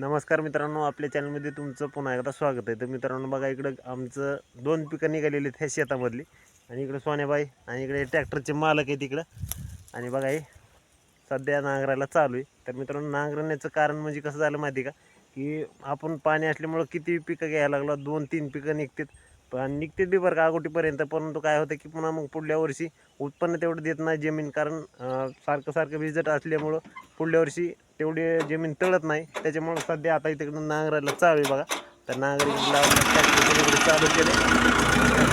नमस्कार मित्रांनो आपल्या चॅनलमध्ये तुमचं पुन्हा एकदा स्वागत आहे. तर मित्रांनो बघा इकडं आमचं दोन पिकं निघालेली आहेत ह्या शेतामधली. आणि इकडं सोन्याबाई आणि इकडे ट्रॅक्टरचे मालक आहेत इकडं. आणि बघा हे सध्या नांगरायला चालू आहे. तर मित्रांनो नांगरण्याचं कारण म्हणजे कसं झालं माहिती आहे का? की आपण पाणी असल्यामुळं किती पिकं घ्यायला लागलो? दोन तीन पिकं निघतात. पण निघतात बी बरं का अगोटीपर्यंत परंतु काय होतं की पुन्हा मग पुढल्या वर्षी उत्पन्न तेवढं देत नाही जमीन. कारण सारखं सारखं भिजत असल्यामुळं पुढल्या वर्षी तेवढी जमीन तळत नाही. त्याच्यामुळं सध्या आता इकडून नांगरायला चालू आहे बघा. तर नांगरी चालू केले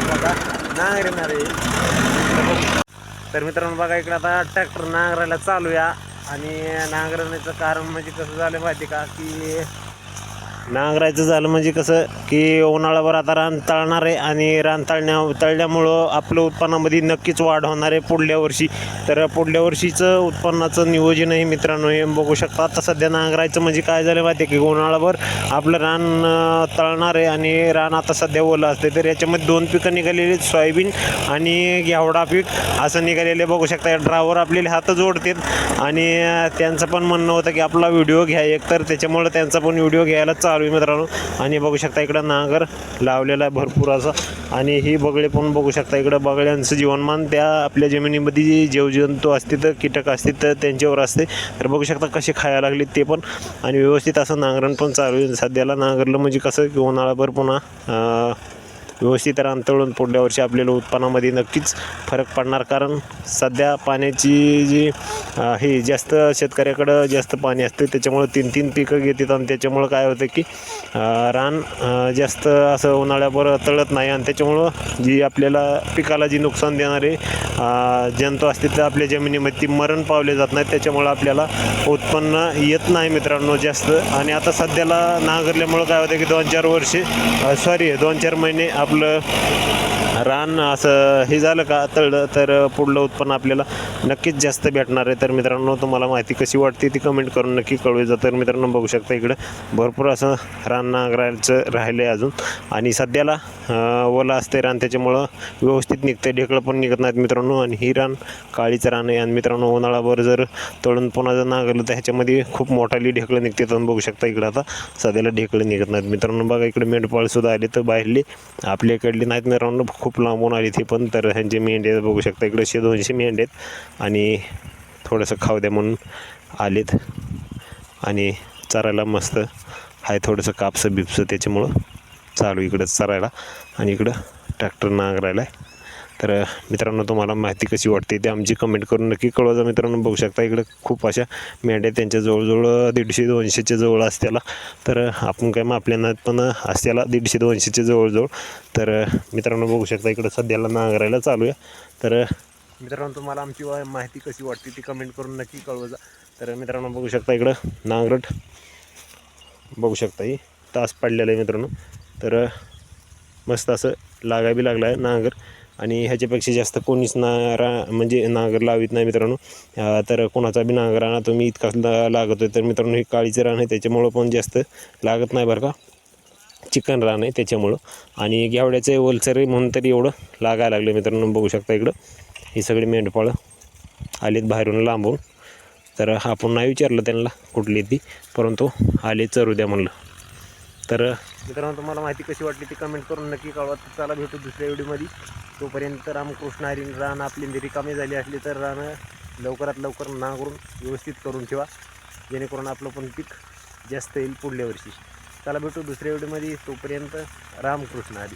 बघा नांगरणार आहे. तर मित्रांनो बघा इकडे आता ट्रॅक्टर नांगरायला चालू या आणि नांगरण्याचं कारण म्हणजे कसं झालं माहिती का? की नांगरायचं झालं म्हणजे कसं की उन्हाळाभर आता रान तळणार आहे आणि रान तळण्या तळल्यामुळं आपलं उत्पन्नामध्ये नक्कीच वाढ होणार आहे पुढल्या वर्षी. तर पुढल्या वर्षीचं उत्पन्नाचं नियोजन आहे मित्रांनो हे बघू शकता. आता सध्या नांगरायचं म्हणजे काय झालं माहिती आहे की? उन्हाळाभर आपलं रान तळणार आहे आणि रान आता सध्या ओलं असते तर याच्यामध्ये दोन पिकं निघालेली आहेत सोयाबीन आणि घेवडा पीक. असं निघालेले बघू शकता. ड्रायव्हर आपल्याला हात जोडतात आणि त्यांचं पण म्हणणं होतं की आपला व्हिडिओ घ्या एक तर. त्याच्यामुळं त्यांचा पण व्हिडिओ घ्यायला चालू आहे मित्रांनो. आणि बघू शकता इकडं नांगर लावलेला आहे भरपूर असा. आणि ही बगळे पण बघू शकता इकडं बगळ्यांचं जीवनमान त्या आपल्या जमिनीमध्ये जे जीवजंतू असते तर कीटक असते तर त्यांच्यावर असते. तर बघू शकता कसे खायला लागले ते पण. आणि व्यवस्थित असं नांगरण पण चालू आहे. सध्याला नांगरलं म्हणजे कसं की उन्हाळाभर पुन्हा व्यवस्थित रान पुढल्या वर्षी आपल्याला उत्पन्नामध्ये नक्कीच फरक पडणार. कारण सध्या पाण्याची जी हे जास्त शेतकऱ्याकडं जास्त पाणी असते त्याच्यामुळं तीन तीन पिकं घेतात आणि त्याच्यामुळं काय होतं की रान जास्त असं उन्हाळ्यावर तळत नाही आणि त्याच्यामुळं जी आपल्याला पिकाला जी नुकसान देणारे जंतू असतील तर आपल्या जमिनीमध्ये ती मरण पावले जात नाहीत त्याच्यामुळं आपल्याला उत्पन्न येत नाही मित्रांनो जास्त. आणि आता सध्याला नांगरल्यामुळं काय होतं की दोन चार वर्षे सॉरी दोन चार महिने आपलं रान असं हे झालं का तळलं तर पुढलं उत्पन्न आपल्याला नक्कीच जास्त भेटणार आहे. तर मित्रांनो तुम्हाला माहिती कशी वाटते ती कमेंट करून नक्की कळवायचं तर मित्रांनो बघू शकता इकडं भरपूर असं रान नांगरायचं राहिलं आहे अजून. आणि सध्याला ओला असते रान त्याच्यामुळं व्यवस्थित निघते ढेकळं पण निघत नाहीत मित्रांनो. आणि ही रान काळीचं रान आहे. आणि मित्रांनो उन्हाळाभर जर तळून पुन्हा जर नागलं तर ह्याच्यामध्ये खूप मोठाली ढेकळं निघते. तर बघू शकता इकडं आता. सध्याला ढेकळं निघत नाहीत. मित्रांनो बघा इकडे मेंढपाळसुद्धा आले तर बाहेरले. आपल्याकडली नाहीत मित्रांनो. खूप लांबून आली ते पण. तर ह्यांचे मेंढे बघू शकता इकडे शे दोनशे मेंढे आहेत. आणि थोडंसं खाऊ द्या म्हणून आलेत. आणि चरायला मस्त आहे थोडंसं कापसं बिपसं त्याच्यामुळं चालू इकडं चरायला. आणि इकडं ट्रॅक्टर नांगरायला आहे तर मित्रांनो तुम्हाला माहिती कशी वाटते ते आमची कमेंट करून नक्की कळवा. मित्रांनो बघू शकता इकडं खूप अशा मेंढ्या त्यांच्या जवळजवळ दीडशे दोनशेच्या जवळ असत्याला. तर आपण काय मापल्या नाहीत पण असत्याला दीडशे दोनशेच्या जवळजवळ. तर मित्रांनो बघू शकता इकडं सध्याला नांगरायला चालू आहे तर मित्रांनो तुम्हाला आमची माहिती कशी वाटते ती कमेंट करून नक्की कळवा तर मित्रांनो बघू शकता इकडं नांगरट. बघू शकता ही तास पडलेला आहे मित्रांनो. तर मस्त असं लागाय बी लागला आहे नांगर. आणि ह्याच्यापेक्षा जास्त कोणीच नारा म्हणजे नांगर लावित नाही मित्रांनो. तर कोणाचा बी नांगर आणा तुम्ही इतका लागत आहे तर मित्रांनो हे काळीचं रान आहे त्याच्यामुळं पण जास्त लागत नाही बरं का. चिकन रान आहे त्याच्यामुळं. आणि घेवड्याचं ओलसर म्हणून तरी एवढं लागायला लागलं मित्रांनो बघू शकता इकडं. ही सगळी मेंढपाळं आलीत बाहेरून लांबून. तर आपण नाही विचारलं त्यांना कुठली ती परंतु आले चरू द्या म्हणलं. तर मित्रांनो तुम्हाला माहिती कशी वाटली ती कमेंट करून नक्की कळवा. तर चला भेटू दुसऱ्या व्हिडिओमध्ये तोपर्यंत रामकृष्ण हरी रान आपली निरिकामी झाली असली तर रानं लवकरात लवकर नांगरून व्यवस्थित करून ठेवा जेणेकरून आपलं पण पीक जास्त येईल पुढल्या वर्षी. त्याला भेटू दुसऱ्या व्हिडिओमध्ये. तोपर्यंत रामकृष्ण हरी.